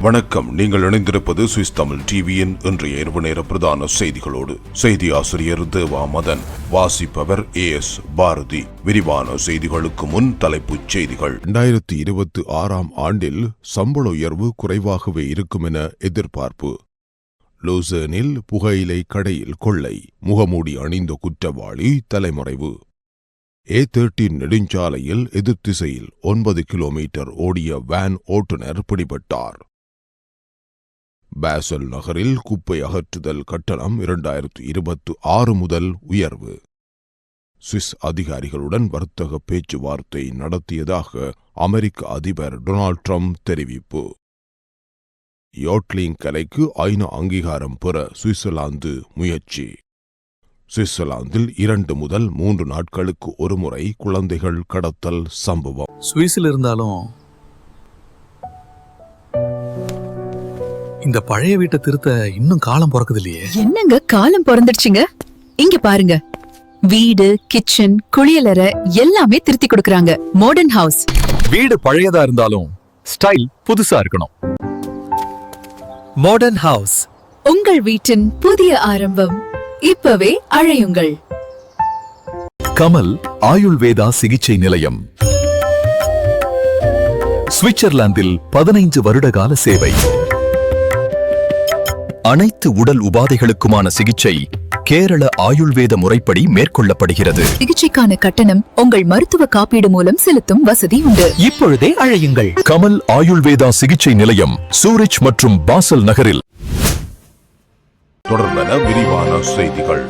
வணக்கம். நீங்கள் இணைந்திருப்பது சுவிஸ் தமிழ் டிவியின் இன்றைய இரவு நேர பிரதான செய்திகளோடு. செய்தி ஆசிரியர் தேவா மதன் வாசிப்பவர் ஏ எஸ் பாரதி. விரிவான செய்திகளுக்கு முன் தலைப்புச் செய்திகள். இரண்டாயிரத்தி இருபத்தி ஆறாம் ஆண்டில் சம்பள உயர்வு குறைவாகவே இருக்கும் என எதிர்பார்ப்பு. லூசனில் புகையிலை கடையில் கொள்ளை. முகமூடி அணிந்த குற்றவாளி தலைமறைவு. ஏ தேர்ட்டின் நெடுஞ்சாலையில் எதிர்த்திசையில் ஒன்பது கிலோமீட்டர் ஓடிய வேன் ஓட்டுநர் பிடிபட்டார். பேசல் நகரில் குப்பை அகற்றுதல் கட்டணம் இரண்டாயிரத்து இருபத்து ஆறு முதல் உயர்வு. சுவிஸ் அதிகாரிகளுடன் வர்த்தக பேச்சுவார்த்தை நடத்தியதாக அமெரிக்க அதிபர் டொனால்ட் ட்ரம்ப் தெரிவிப்பு. யோட்லிங் கலைக்கு ஐநா அங்கீகாரம் பெற சுவிட்சர்லாந்து முயற்சி. சுவிட்சர்லாந்தில் இரண்டு முதல் மூன்று நாட்களுக்கு ஒருமுறை குழந்தைகள் கடத்தல் சம்பவம். சுவிஸில் இருந்தாலும் இந்த பழைய வீட்டை திருத்த இன்னும் காலம் பிறக்குது இல்லையே என்னங்க காலம் பிறந்துடுச்சுங்க? இங்க பாருங்க. வீடு கிச்சன் குளியலறை எல்லாமே திருத்தி கொடுக்கறாங்க. மாடர்ன் ஹவுஸ் வீடு பழையதா இருந்தாலும் ஸ்டைல் புதுசா இருக்கணும். மாடர்ன் ஹவுஸ் உங்கள் வீட்டின் புதிய ஆரம்பம் இப்பவே அழையுங்கள். கமல் ஆயுள்வேதா சிகிச்சை நிலையம். சுவிட்சர்லாந்தில் பதினைந்து வருடகால சேவை. அனைத்து உடல் உபாதைகளுக்குமான சிகிச்சை கேரள ஆயுள்வேத முறைப்படி மேற்கொள்ளப்படுகிறது. சிகிச்சைக்கான கட்டணம் உங்கள் மருத்துவ காப்பீடு மூலம் செலுத்தும் வசதி உண்டு. இப்பொழுதே அழையுங்கள். கமல் ஆயுள்வேதா சிகிச்சை நிலையம் சூரிச் மற்றும் பாசல் நகரில். தொடர்பென விரிவான செய்திகள்.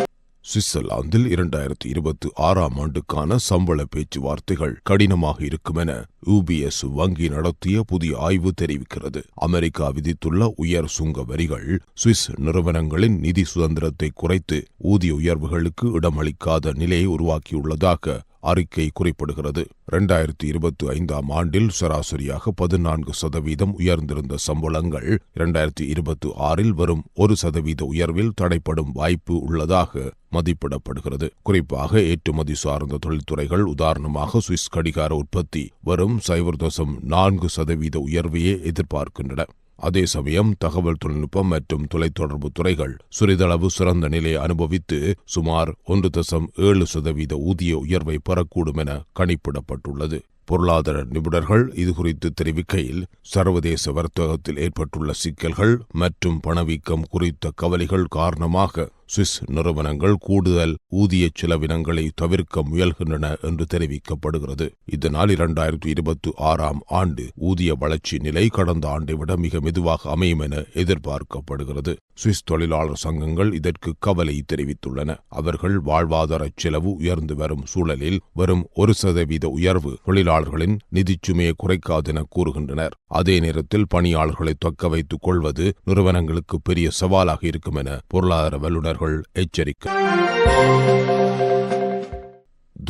சுவிட்சர்லாந்தில் இரண்டாயிரத்தி இருபத்தி ஆறாம் ஆண்டுக்கான சம்பள பேச்சுவார்த்தைகள் கடினமாக இருக்கும் என யூபிஎஸ் வங்கி நடத்திய புதிய ஆய்வு தெரிவிக்கிறது. அமெரிக்கா விதித்துள்ள உயர் சுங்க வரிகள் சுவிஸ் நிறுவனங்களின் நிதி சுதந்திரத்தை குறைத்து ஊதிய உயர்வுகளுக்கு இடமளிக்காத நிலையை உருவாக்கியுள்ளதாக அறிக்கை குறிப்பிடுகிறது. இரண்டாயிரத்தி இருபத்தி ஐந்தாம் ஆண்டில் சராசரியாக பதினான்கு சதவீதம் உயர்ந்திருந்த சம்பளங்கள் இரண்டாயிரத்தி இருபத்தி ஆறில் வரும் ஒரு சதவீத உயர்வில் தடைப்படும் வாய்ப்பு உள்ளதாக மதிப்பிடப்படுகிறது. குறிப்பாக ஏற்றுமதி சார்ந்த தொழில்துறைகள் உதாரணமாக சுவிஸ் கடிகார உற்பத்தி வரும் சைபர் தசம் நான்கு சதவீத உயர்வையே எதிர்பார்க்கின்றன. அதே சமயம் தகவல் தொழில்நுட்பம் மற்றும் தொலைத்தொடர்பு துறைகள் சிறிதளவு சிறந்த நிலையை அனுபவித்து சுமார் ஒன்று தசம் ஏழு சதவீத ஊதிய உயர்வை பெறக்கூடும் என கணிப்பிடப்பட்டுள்ளது. பொருளாதார நிபுணர்கள் இதுகுறித்து தெரிவிக்கையில் சர்வதேச வர்த்தகத்தில் ஏற்பட்டுள்ள சிக்கல்கள் மற்றும் பணவீக்கம் குறித்த கவலைகள் காரணமாக சுவிஸ் நிறுவனங்கள் கூடுதல் ஊதிய செலவினங்களை தவிர்க்க முயல்கின்றன என்று தெரிவிக்கப்படுகிறது. இதனால் இரண்டாயிரத்தி இருபத்தி ஆறாம் ஆண்டு ஊதிய வளர்ச்சி நிலை கடந்த ஆண்டை விட மிக மெதுவாக அமையும் என எதிர்பார்க்கப்படுகிறது. சுவிஸ் தொழிலாளர் சங்கங்கள் இதற்கு கவலை தெரிவித்துள்ளன. அவர்கள் வாழ்வாதார செலவு உயர்ந்து வரும் சூழலில் வரும் ஒரு சதவீத உயர்வு தொழிலாளர்களின் நிதிச்சுமையை குறைக்காது என கூறுகின்றனர். அதே நேரத்தில் பணியாளர்களை தக்க வைத்துக் கொள்வது நிறுவனங்களுக்கு பெரிய சவாலாக இருக்கும் என பொருளாதார வல்லுநர்கள் எச்சரிக்கை.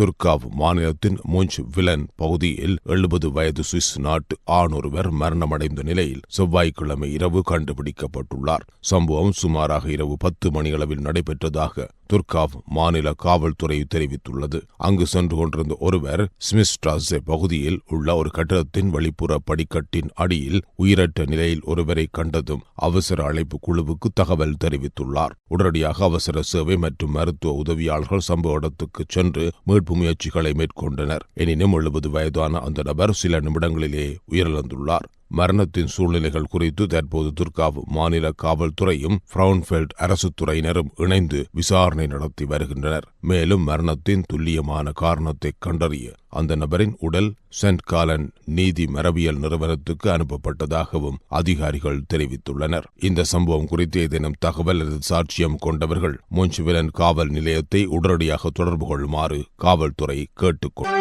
துர்காவ் மாநிலத்தின் மூஞ்ச் விலன் பகுதியில் எழுபது வயது சுவிஸ் நாட்டு ஆண் ஒருவர் மரணமடைந்த நிலையில் செவ்வாய்க்கிழமை இரவு கண்டுபிடிக்கப்பட்டுள்ளார். சம்பவம் சுமாராக இரவு பத்து மணியளவில் நடைபெற்றதாக துர்காவ் மாநில காவல்துறை தெரிவித்துள்ளது. அங்கு சென்று கொண்டிருந்த ஒருவர் ஸ்மிஸ்ட்ராஸே பகுதியில் உள்ள ஒரு கட்டடத்தின் வெளிப்புற படிக்கட்டின் அடியில் உயிரற்ற நிலையில் ஒருவரை கண்டதும் அவசர அழைப்பு குழுவுக்கு தகவல் தெரிவித்துள்ளார். உடனடியாக அவசர சேவை மற்றும் மருத்துவ உதவியாளர்கள் சம்பவ இடத்துக்கு சென்று மீட்பு முயற்சிகளை மேற்கொண்டனர். எனினும் எழுபது வயதான அந்த நபர் சில நிமிடங்களிலே உயிரிழந்துள்ளார். மரணத்தின் சூழ்நிலைகள் குறித்து தற்போது துர்காவ் மாநில காவல்துறையும் ஃப்ரவுன்ஃபெல்ட் அரசு துறையினரும் இணைந்து விசாரணை நடத்தி வருகின்றனர். மேலும் மரணத்தின் துல்லியமான காரணத்தை கண்டறிய அந்த நபரின் உடல் சென்ட் காலன் நீதி மரபியல் நிறுவனத்துக்கு அனுப்பப்பட்டதாகவும் அதிகாரிகள் தெரிவித்துள்ளனர். இந்த சம்பவம் குறித்து ஏதேனும் தகவல் அல்லது சாட்சியம் கொண்டவர்கள் மொஞ்சுவிலன் காவல் நிலையத்தை உடனடியாக தொடர்பு கொள்ளுமாறு காவல்துறை கேட்டுக்கொள்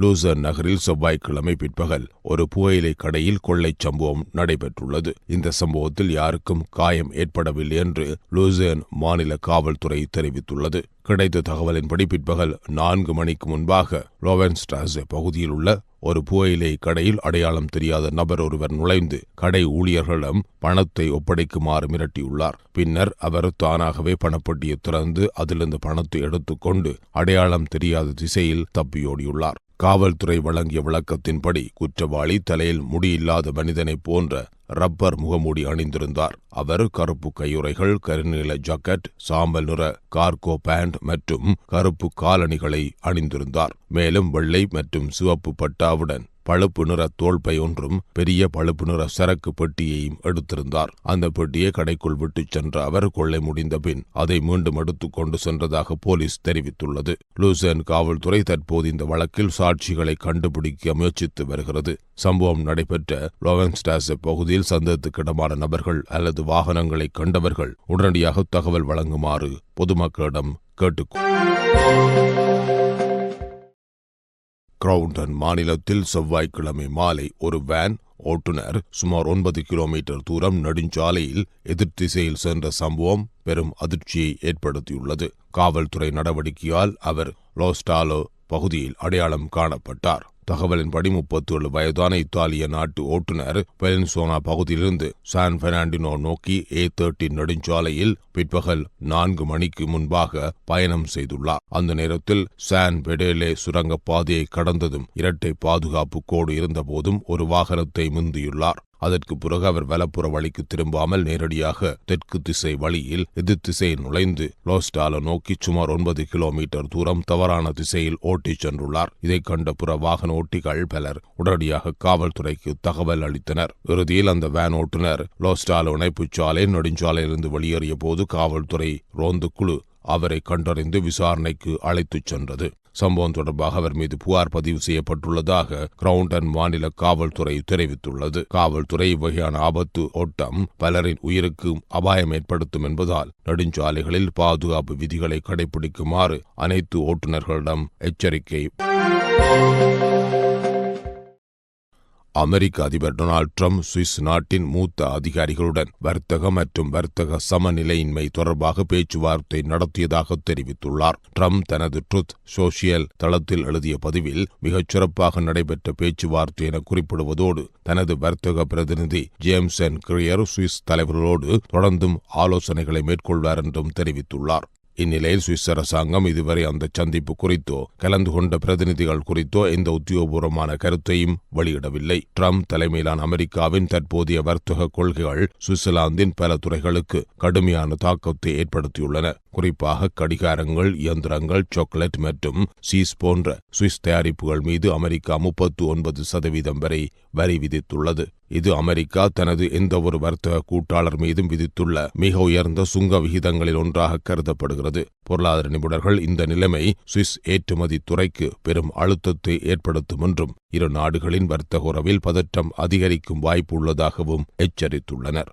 லூசர் நகரில் செவ்வாய்க்கிழமை பிற்பகல் ஒரு புகையிலை கடையில் கொள்ளைச் சம்பவம் நடைபெற்றுள்ளது. இந்த சம்பவத்தில் யாருக்கும் காயம் ஏற்படவில்லை என்று லூசர்ன் மாநில காவல்துறை தெரிவித்துள்ளது. கிடைத்த தகவலின்படி பிற்பகல் நான்கு மணிக்கு முன்பாக லோவென்ஸ்டாஸ் பகுதியில் உள்ள ஒரு புகையிலை கடையில் அடையாளம் தெரியாத நபர் ஒருவர் நுழைந்து கடை ஊழியர்களிடம் பணத்தை ஒப்படைக்குமாறு மிரட்டியுள்ளார். பின்னர் அவர் தானாகவே பணப்பட்டியை திறந்து அதிலிருந்து பணத்தை எடுத்துக்கொண்டு அடையாளம் தெரியாத திசையில் தப்பியோடியுள்ளார். காவல்துறை வழங்கிய விளக்கத்தின்படி குற்றவாளி தலையில் முடியில்லாத மனிதனைப் போன்ற ரப்பர் முகமூடி அணிந்திருந்தார். அவர் கருப்பு கையுறைகள் கருநீல ஜாக்கெட் சாம்பல் நிற கார்கோ பேண்ட் மற்றும் கருப்பு காலணிகளை அணிந்திருந்தார். மேலும் வெள்ளை மற்றும் சிவப்பு பட்டாவுடன் பழுப்பு நிற தோல்பை ஒன்றும் பெரிய பழுப்பு நிற சரக்கு பெட்டியையும் எடுத்திருந்தார். அந்த பெட்டியை கடைக்குள் விட்டுச் சென்ற அவர் கொள்ளை முடிந்த பின் அதை மீண்டும் எடுத்துக் கொண்டு சென்றதாக போலீஸ் தெரிவித்துள்ளது. லூசன் காவல்துறை தற்போது இந்த வழக்கில் சாட்சிகளை கண்டுபிடிக்க முயற்சித்து வருகிறது. சம்பவம் நடைபெற்ற லோவன்ஸ்டாஸ் பகுதியில் சந்தேகத்துக்கிடமான நபர்கள் அல்லது வாகனங்களை கண்டவர்கள் உடனடியாக தகவல் வழங்குமாறு பொதுமக்களிடம் கேட்டுக் கிரவுண்டன் மாநிலத்தில் செவ்வாய்க்கிழமை மாலை ஒரு வேன் ஓட்டுநர் சுமார் ஒன்பது கிலோமீட்டர் தூரம் நெடுஞ்சாலையில் எதிர்த்திசையில் சென்ற சம்பவம் பெரும் அதிர்ச்சியை ஏற்படுத்தியுள்ளது. காவல்துறை நடவடிக்கையால் அவர் லோஸ்டாலோ பகுதியில் அடையாளம் காணப்பட்டார். தகவலின்படி முப்பத்தி ஏழு வயதான இத்தாலிய நாட்டு ஓட்டுநர் வெலின்சோனா பகுதியிலிருந்து சான் பெர்னாண்டினோ நோக்கி ஏ தேர்ட்டி நெடுஞ்சாலையில் பிற்பகல் நான்கு மணிக்கு முன்பாக பயணம் செய்துள்ளார். அந்த நேரத்தில் சான் பெடேலே சுரங்க பாதையை கடந்ததும் இரட்டை பாதுகாப்பு கோடு இருந்தபோதும் ஒரு வாகனத்தை முந்தியுள்ளார். அதற்கு பிறகு அவர் வலப்புற வழிக்கு திரும்பாமல் நேரடியாக தெற்கு திசை வழியில் எதிர் திசையில் நுழைந்து லோஸ்டால நோக்கி சுமார் ஒன்பது கிலோமீட்டர் தூரம் தவறான திசையில் ஓட்டிச் சென்றுள்ளார். இதைக் கண்ட புற வாகன ஓட்டிகள் பலர் உடனடியாக காவல்துறைக்கு தகவல் அளித்தனர். இறுதியில் அந்த வேன் ஓட்டுநர் லோஸ்டால இணைப்புச் சாலை நெடுஞ்சாலையிலிருந்து வெளியேறிய போது காவல்துறை ரோந்து குழு அவரை கண்டறிந்து விசாரணைக்கு அழைத்துச் சென்றது. சம்பவம் தொடர்பாக அவர் மீது புகார் பதிவு செய்யப்பட்டுள்ளதாக கிரவுண்டன் மாநில காவல்துறை தெரிவித்துள்ளது. காவல்துறை இவ்வகையான ஆபத்து ஓட்டம் பலரின் உயிருக்கு அபாயம் ஏற்படுத்தும் என்பதால் நெடுஞ்சாலைகளில் பாதுகாப்பு விதிகளை கடைபிடிக்குமாறு அனைத்து ஓட்டுநர்களிடம் எச்சரிக்கை. அமெரிக்க அதிபர் டொனால்ட் ட்ரம்ப் சுவிஸ் நாட்டின் மூத்த அதிகாரிகளுடன் வர்த்தக மற்றும் வர்த்தக சமநிலையின்மை தொடர்பாக பேச்சுவார்த்தை நடத்தியதாக தெரிவித்துள்ளார். ட்ரம்ப் தனது ட்ருத் சோஷியல் தளத்தில் எழுதிய பதிவில் மிகச் சிறப்பாக நடைபெற்ற பேச்சுவார்த்தை என குறிப்பிடுவதோடு தனது வர்த்தக பிரதிநிதி ஜேம்சன் கிரியர் சுவிஸ் தலைவர்களோடு தொடர்ந்தும் ஆலோசனைகளை மேற்கொள்வார் என்றும் தெரிவித்துள்ளார். இந்நிலையில் சுவிஸ் அரசாங்கம் இதுவரை அந்த சந்திப்பு குறித்தோ கலந்து கொண்ட பிரதிநிதிகள் குறித்தோ எந்த உத்தியோகபூர்வமான கருத்தையும் வெளியிடவில்லை. ட்ரம்ப் தலைமையிலான அமெரிக்காவின் தற்போதைய வர்த்தக கொள்கைகள் சுவிட்சர்லாந்தின் பல துறைகளுக்கு கடுமையான தாக்கத்தை ஏற்படுத்தியுள்ளன. குறிப்பாக கடிகாரங்கள் இயந்திரங்கள் சாக்லேட் மற்றும் சீஸ் போன்ற சுவிஸ் தயாரிப்புகள் மீது அமெரிக்கா முப்பத்து ஒன்பது சதவீதம் வரை வரி விதித்துள்ளது. இது அமெரிக்கா தனது எந்தவொரு வர்த்தக கூட்டாளர் மீதும் விதித்துள்ள மிக உயர்ந்த சுங்க விகிதங்களில் ஒன்றாக கருதப்படுகிறது. பொருளாதார நிபுணர்கள் இந்த நிலைமை சுவிஸ் ஏற்றுமதி துறைக்கு பெரும் அழுத்தத்தை ஏற்படுத்தும் என்றும் இரு நாடுகளின் வர்த்தக உறவில் பதற்றம் அதிகரிக்கும் வாய்ப்பு உள்ளதாகவும் எச்சரித்துள்ளனர்.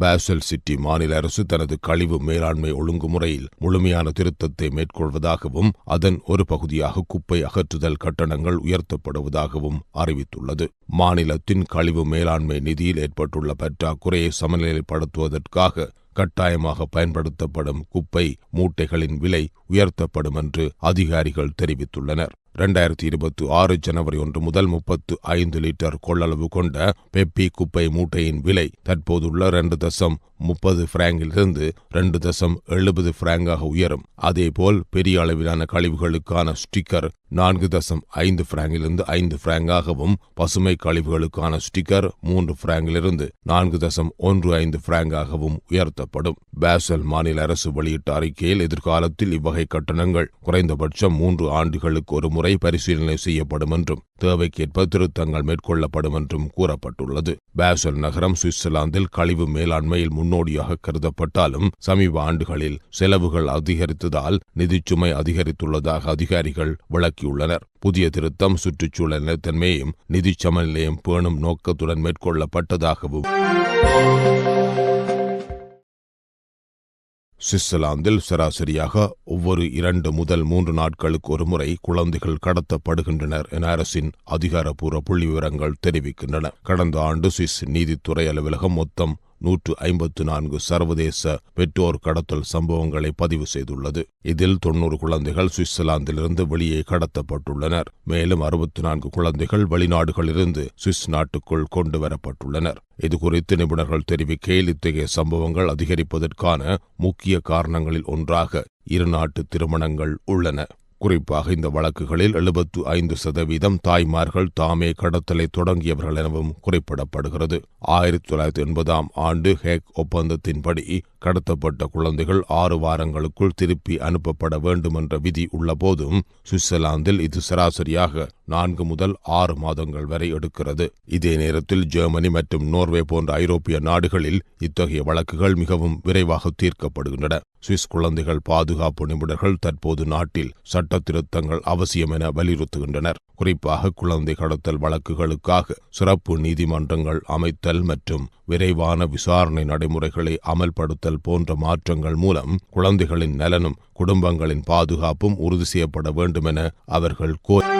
பாசல் சிட்டி மாநில அரசு தனது கழிவு மேலாண்மை ஒழுங்குமுறையில் முழுமையான திருத்தத்தை மேற்கொள்வதாகவும் அதன் ஒரு பகுதியாக குப்பை அகற்றுதல் கட்டணங்கள் உயர்த்தப்படுவதாகவும் அறிவித்துள்ளது. மாநிலத்தின் கழிவு மேலாண்மை நிதியில் ஏற்பட்டுள்ள பற்றாக்குறையை சமநிலைப்படுத்துவதற்காக கட்டாயமாக பயன்படுத்தப்படும் குப்பை மூட்டைகளின் விலை உயர்த்தப்படும் என்று அதிகாரிகள் தெரிவித்துள்ளனர். இரண்டாயிரத்தி இருபத்தி ஆறு ஜனவரி ஒன்று முதல் முப்பத்து ஐந்து லிட்டர் கொள்ளளவு கொண்ட பெப்பி குப்பை மூட்டையின் விலை தற்போதுள்ள இரண்டு தசம் முப்பது பிராங்கிலிருந்து ரெண்டு தசம் எழுபது பிராங்காக உயரும். அதேபோல் பெரிய அளவிலான கழிவுகளுக்கான ஸ்டிக்கர் நான்கு தசம் ஐந்து பிராங்கிலிருந்து ஐந்து பிராங்காகவும் பசுமை கழிவுகளுக்கான ஸ்டிக்கர் மூன்று பிராங்கிலிருந்து நான்கு தசம் ஒன்று ஐந்து பிராங்காகவும் உயர்த்தப்படும். பேசல் மாநில அரசு வெளியிட்ட அறிக்கையில் எதிர்காலத்தில் இவ்வகை கட்டணங்கள் குறைந்தபட்சம் மூன்று ஆண்டுகளுக்கு ஒரு முறை பரிசீலனை செய்யப்படும் என்றும் தேவைக்கேற்ப திருத்தங்கள் மேற்கொள்ளப்படும் என்றும் கூறப்பட்டுள்ளது. பேசல் நகரம் சுவிட்சர்லாந்தில் கழிவு மேலாண்மையில் முன்னோடியாக கருதப்பட்டாலும் சமீப ஆண்டுகளில் செலவுகள் அதிகரித்ததால் நிதிச்சுமை அதிகரித்துள்ளதாக அதிகாரிகள் விளக்கியுள்ளனர். புதிய திருத்தம் சுற்றுச்சூழல் நிலைத்தன்மையையும் நிதி சமநிலையும் பேணும் நோக்கத்துடன் மேற்கொள்ளப்பட்டதாகவும் சுவிட்சர்லாந்தில் சராசரியாக ஒவ்வொரு இரண்டு முதல் மூன்று நாட்களுக்கு ஒருமுறை குழந்தைகள் கடத்தப்படுகின்றனர் என அரசின் அதிகாரப்பூர்வ புள்ளி விவரங்கள் தெரிவிக்கின்றன. கடந்த ஆண்டு சுவிஸ் நீதித்துறை அலுவலகம் மொத்தம் நூற்று ஐம்பத்து நான்கு சர்வதேச பெற்றோர் கடத்தல் சம்பவங்களை பதிவு செய்துள்ளது. இதில் தொன்னூறு குழந்தைகள் சுவிட்சர்லாந்திலிருந்து வெளியே கடத்தப்பட்டுள்ளனர். மேலும் அறுபத்தி நான்கு குழந்தைகள் வெளிநாடுகளிலிருந்து சுவிஸ் நாட்டுக்குள் கொண்டு வரப்பட்டுள்ளனர் இதுகுறித்து நிபுணர்கள் தெரிவிக்கையில் இத்தகைய சம்பவங்கள் அதிகரிப்பதற்கான முக்கிய காரணங்களில் ஒன்றாக இரு நாட்டு திருமணங்கள் உள்ளன. குறிப்பாக இந்த வழக்குகளில் எழுபத்து ஐந்து சதவீதம் தாய்மார்கள் தாமே கடத்தலை தொடங்கியவர்கள் எனவும் குறிப்பிடப்படுகிறது. ஆயிரத்தி தொள்ளாயிரத்தி எண்பதாம் ஆண்டு ஹேக் ஒப்பந்தத்தின்படி கடத்தப்பட்ட குழந்தைகள் ஆறு வாரங்களுக்குள் திருப்பி அனுப்பப்பட வேண்டும் என்ற விதி உள்ளபோதும் சுவிட்சர்லாந்தில் இது சராசரியாக நான்கு முதல் ஆறு மாதங்கள் வரை எடுக்கிறது. இதே நேரத்தில் ஜெர்மனி மற்றும் நோர்வே போன்ற ஐரோப்பிய நாடுகளில் இத்தகைய வழக்குகள் மிகவும் விரைவாக தீர்க்கப்படுகின்றன. சுவிஸ் குழந்தைகள் பாதுகாப்பு நிபுணர்கள் தற்போது நாட்டில் சட்ட திருத்தங்கள் அவசியம் என வலியுறுத்துகின்றனர். குறிப்பாக குழந்தை கடத்தல் வழக்குகளுக்காக சிறப்பு நீதிமன்றங்கள் அமைத்தல் மற்றும் விரைவான விசாரணை நடைமுறைகளை அமல்படுத்தல் போன்ற மாற்றங்கள் மூலம் குழந்தைகளின் நலனும் குடும்பங்களின் பாதுகாப்பும் உறுதி செய்யப்பட வேண்டும் என அவர்கள் கோரி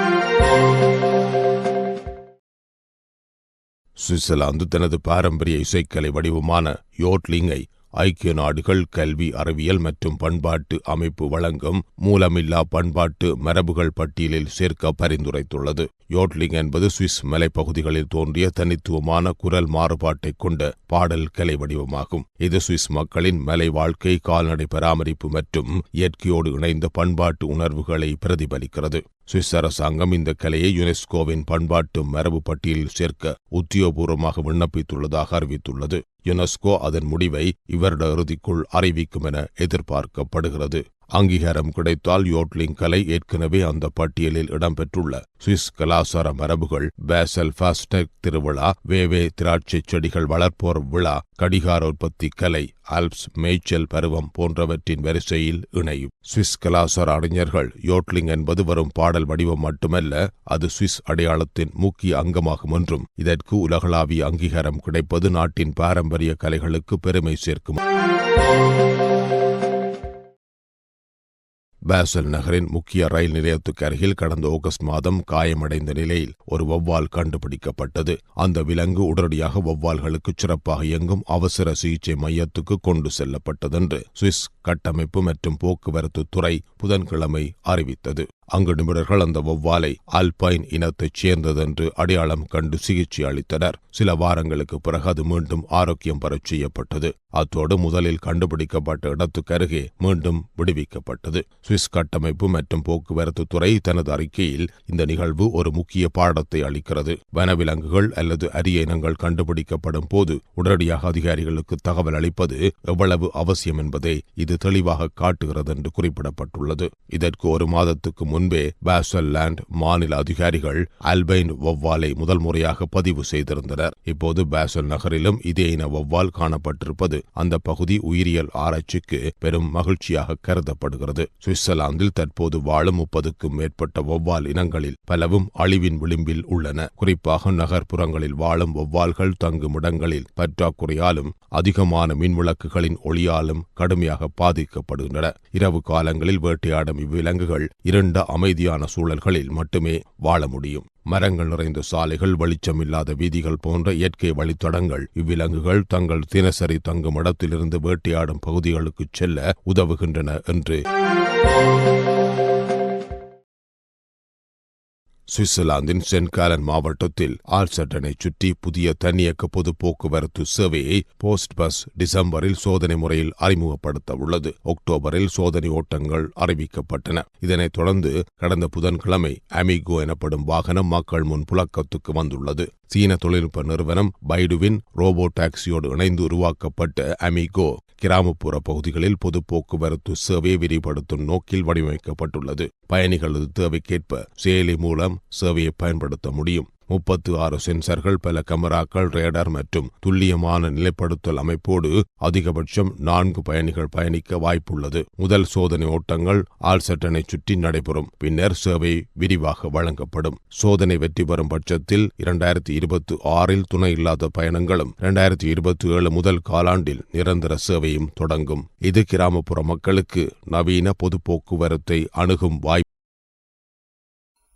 சுவிட்சர்லாந்து தனது பாரம்பரிய இசைக்கலை வடிவமான யோட்லிங்கை ஐக்கிய நாடுகள் கல்வி அறிவியல் மற்றும் பண்பாட்டு அமைப்பு வழங்கும் மூலமில்லா பண்பாட்டு மரபுகள் பட்டியலில் சேர்க்க பரிந்துரைத்துள்ளது. யோட்லிங் என்பது சுவிஸ் மலைப்பகுதிகளில் தோன்றிய தனித்துவமான குரல் மாறுபாட்டைக் கொண்ட பாடல் கலை வடிவமாகும். இது சுவிஸ் மக்களின் மலை வாழ்க்கை கால்நடை பராமரிப்பு மற்றும் இயற்கையோடு இணைந்த பண்பாட்டு உணர்வுகளை பிரதிபலிக்கிறது. சுவிஸ் அரசாங்கம் இந்த கலையை யுனெஸ்கோவின் பண்பாட்டு மரபு பட்டியலில் சேர்க்க உத்தியோகபூர்வமாக விண்ணப்பித்துள்ளதாக அறிவித்துள்ளது. யுனெஸ்கோ அதன் முடிவை இவரிட இறுதிக்குள் அறிவிக்கும் என எதிர்பார்க்கப்படுகிறது. அங்கீகாரம் கிடைத்தால் யோட்லிங் கலை ஏற்கனவே அந்த பட்டியலில் இடம்பெற்றுள்ள. சுவிஸ் கலாசார மரபுகள் பேசல் ஃபாஸ்டெக் திருவிழா வேவே திராட்சை செடிகள் வளர்ப்போர் விழா கடிகார உற்பத்தி கலை ஆல்ப்ஸ் மேய்ச்சல் பருவம் போன்றவற்றின் வரிசையில் இணையும். சுவிஸ் கலாசார அறிஞர்கள் யோட்லிங் என்பது வரும் பாடல் வடிவம் மட்டுமல்ல அது சுவிஸ் அடையாளத்தின் முக்கிய அங்கமாகும் என்றும் இதற்கு உலகளாவிய அங்கீகாரம் கிடைப்பது நாட்டின் பாரம்பரிய கலைகளுக்கு பெருமை சேர்க்கும். பேசல் நகரின் முக்கிய ரயில் நிலையத்துக்கு அருகில் கடந்த ஆகஸ்ட் மாதம் காயமடைந்த நிலையில் ஒரு வௌவால் கண்டுபிடிக்கப்பட்டது. அந்த விலங்கு உடனடியாக வௌவால்களுக்கு சிறப்பாக இயங்கும் அவசர சிகிச்சை மையத்துக்கு கொண்டு செல்லப்பட்டதென்று சுவிஸ் கட்டமைப்பு மற்றும் போக்குவரத்து துறை புதன்கிழமை அறிவித்தது. அங்கு நிபுணர்கள் அந்த வௌவாலை ஆல்பைன் இனத்தைச் சேர்ந்ததென்று அடையாளம் கண்டு சிகிச்சை அளித்தனர். சில வாரங்களுக்கு பிறகு அது மீண்டும் ஆரோக்கியம் பெறச் செய்யப்பட்டது. அத்தோடு முதலில் கண்டுபிடிக்கப்பட்ட இடத்துக்கு அருகே மீண்டும் விடுவிக்கப்பட்டது. சுவிஸ் கட்டமைப்பு மற்றும் போக்குவரத்து துறை தனது அறிக்கையில் இந்த நிகழ்வு ஒரு முக்கிய பாடத்தை அளிக்கிறது. வனவிலங்குகள் அல்லது அரிய இனங்கள் கண்டுபிடிக்கப்படும் போது உடனடியாக அதிகாரிகளுக்கு தகவல் அளிப்பது எவ்வளவு அவசியம் என்பதை இது தெளிவாக காட்டுகிறது என்று குறிப்பிடப்பட்டுள்ளது. இதற்கு ஒரு மாதத்துக்கு முன்பே பாசல்லேண்ட் மாநில அதிகாரிகள் அல்பைன் வௌவாலை முதல் முறையாக பதிவு செய்திருந்தனர். இப்போது பேசல் நகரிலும் இதே இன வௌவால் காணப்பட்டிருப்பது அந்த பகுதி உயிரியல் ஆராய்ச்சிக்கு பெரும் மகிழ்ச்சியாக கருதப்படுகிறது. சுவிட்சர்லாந்தில் தற்போது வாழும் முப்பதுக்கும் மேற்பட்ட வௌவால் இனங்களில் பலவும் அழிவின் விளிம்பில் உள்ளன. குறிப்பாக நகர்ப்புறங்களில் வாழும் வௌவால்கள் தங்கும் இடங்களில் பற்றாக்குறையாலும் அதிகமான மின்விளக்குகளின் ஒளியாலும் கடுமையாக பாதிக்கப்படுகின்றன. இரவு காலங்களில் வேட்டையாடும் இவ்விலங்குகள் இருண்ட அமைதியான சூழல்களில் மட்டுமே வாழ முடியும். மரங்கள் நிறைந்த சாலைகள் வெளிச்சமில்லாத வீதிகள் போன்ற இயற்கை வழித்தடங்கள் இவ்விலங்குகள் தங்கள் தினசரி தங்கும் இடத்திலிருந்து வேட்டையாடும் பகுதிகளுக்குச் செல்ல உதவுகின்றன என்று சுவிட்சர்லாந்தின் சென்காலன் மாவட்டத்தில் ஆல்சட்டனை சுற்றி புதிய தன்னியக்க பொது போக்குவரத்து சேவையை போஸ்ட் பஸ் டிசம்பரில் சோதனை முறையில் அறிமுகப்படுத்த உள்ளது அக்டோபரில் சோதனை ஓட்டங்கள் அறிவிக்கப்பட்டன. இதனைத் தொடர்ந்து கடந்த புதன்கிழமை அமிகோ எனப்படும் வாகனம் மக்கள் முன் புழக்கத்துக்கு வந்துள்ளது. சீன தொழில்நுட்ப நிறுவனம் பைடுவின் ரோபோ டாக்ஸியோடு இணைந்து உருவாக்கப்பட்ட அமிகோ கிராமப்புற பகுதிகளில் பொது போக்குவரத்து சேவையை விரிவுபடுத்தும் நோக்கில் வடிவமைக்கப்பட்டுள்ளது. பயணிகளது தேவைக்கேற்ப செயலி மூலம் சேவையை பயன்படுத்த முடியும். முப்பத்து ஆறு சென்சர்கள் பல கமராக்கள் ரேடார் மற்றும் துல்லியமான நிலைப்படுத்தல் அமைப்போடு அதிகபட்சம் நான்கு பயணிகள் பயணிக்க வாய்ப்புள்ளது. முதல் சோதனை ஓட்டங்கள் ஆல்சட்டனை சுற்றி நடைபெறும். பின்னர் சேவை விரிவாக வழங்கப்படும். சோதனை வெற்றி பெறும் பட்சத்தில் இரண்டாயிரத்தி இருபத்தி ஆறில் துணை இல்லாத பயணங்களும் இரண்டாயிரத்தி இருபத்தி ஏழு முதல் காலாண்டில் நிரந்தர சேவையும் தொடங்கும். இது கிராமப்புற மக்களுக்கு நவீன பொது போக்குவரத்தை அணுகும் வாய்ப்பு